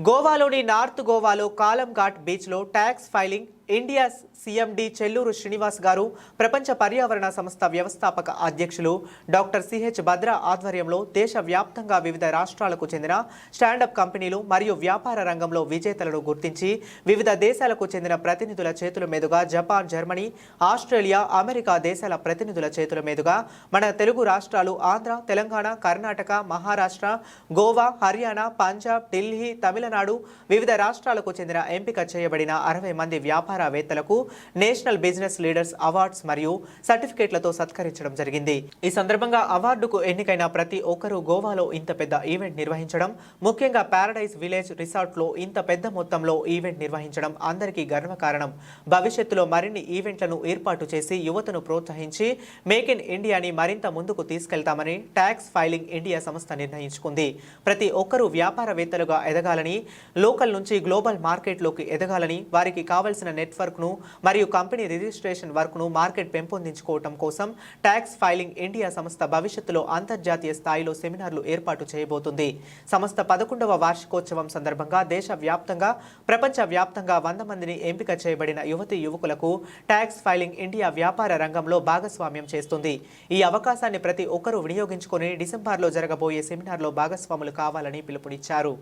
గోవాలోని north గోవాలో కాలంఘాట్ బీచ్లో tax filing India CMD Chelluru Srinivas గారు ప్రపంచ పర్యావరణ సంస్థ వ్యవస్థాపక అధ్యక్షులు డాక్టర్ సిహెచ్ భద్ర ఆధ్వర్యంలో దేశవ్యాప్తంగా వివిధ రాష్ట్రాలకు చెందిన స్టాండప్ కంపెనీలు మరియు వ్యాపార రంగంలో విజేతలను గుర్తించి వివిధ దేశాలకు చెందిన ప్రతినిధుల చేతుల మీదుగా జపాన్ జర్మనీ ఆస్ట్రేలియా అమెరికా దేశాల ప్రతినిధుల చేతుల మీదుగా మన తెలుగు రాష్ట్రాలు ఆంధ్ర తెలంగాణ కర్ణాటక మహారాష్ట్ర గోవా హర్యానా పంజాబ్ ఢిల్లీ తమిళనాడు వివిధ రాష్ట్రాలకు చెందిన ఎంపిక చేయబడిన అరవై మంది వ్యాపార వ్యాపారవేత్తలకు నేషనల్ బిజినెస్ లీడర్స్ అవార్డ్స్ మరియు సర్టిఫికేట్లతో సత్కరించడం జరిగింది. ఈ సందర్భంగా అవార్డుకు ఎన్నికైన ప్రతి ఒక్కరూ గోవాలో ఇంత పెద్ద ఈవెంట్ నిర్వహించడం ముఖ్యంగా పారడైజ్ విలేజ్ రిసార్ట్లో ఇంత పెద్ద మొత్తంలో ఈవెంట్ నిర్వహించడం అందరికీ గర్వకారణం భవిష్యత్తులో మరిన్ని ఈవెంట్లను ఏర్పాటు చేసి యువతను ప్రోత్సహించి మేక్ ఇన్ ఇండియాని మరింత ముందుకు తీసుకెళ్తామని ట్యాక్స్ ఫైలింగ్ ఇండియా సంస్థ నిర్ణయించుకుంది. ప్రతి ఒక్కరూ వ్యాపారవేత్తలుగా ఎదగాలని లోకల్ నుంచి గ్లోబల్ మార్కెట్లోకి ఎదగాలని వారికి కావలసిన నెట్వర్క్ను మరియు కంపెనీ రిజిస్ట్రేషన్ వర్క్ను మార్కెట్ పెంపొందించుకోవటం కోసం ట్యాక్స్ ఫైలింగ్ ఇండియా సంస్థ భవిష్యత్తులో అంతర్జాతీయ స్థాయిలో సెమినార్లు ఏర్పాటు చేయబోతుంది. సంస్థ పదకొండవ వార్షికోత్సవం సందర్భంగా దేశవ్యాప్తంగా ప్రపంచ వ్యాప్తంగా వంద మందిని ఎంపిక చేయబడిన యువతి యువకులకు ట్యాక్స్ ఫైలింగ్ ఇండియా వ్యాపార రంగంలో భాగస్వామ్యం చేస్తుంది. ఈ అవకాశాన్ని ప్రతి ఒక్కరూ వినియోగించుకొని డిసెంబర్లో జరగబోయే సెమినార్లో భాగస్వాములు కావాలని పిలుపునిచ్చారు.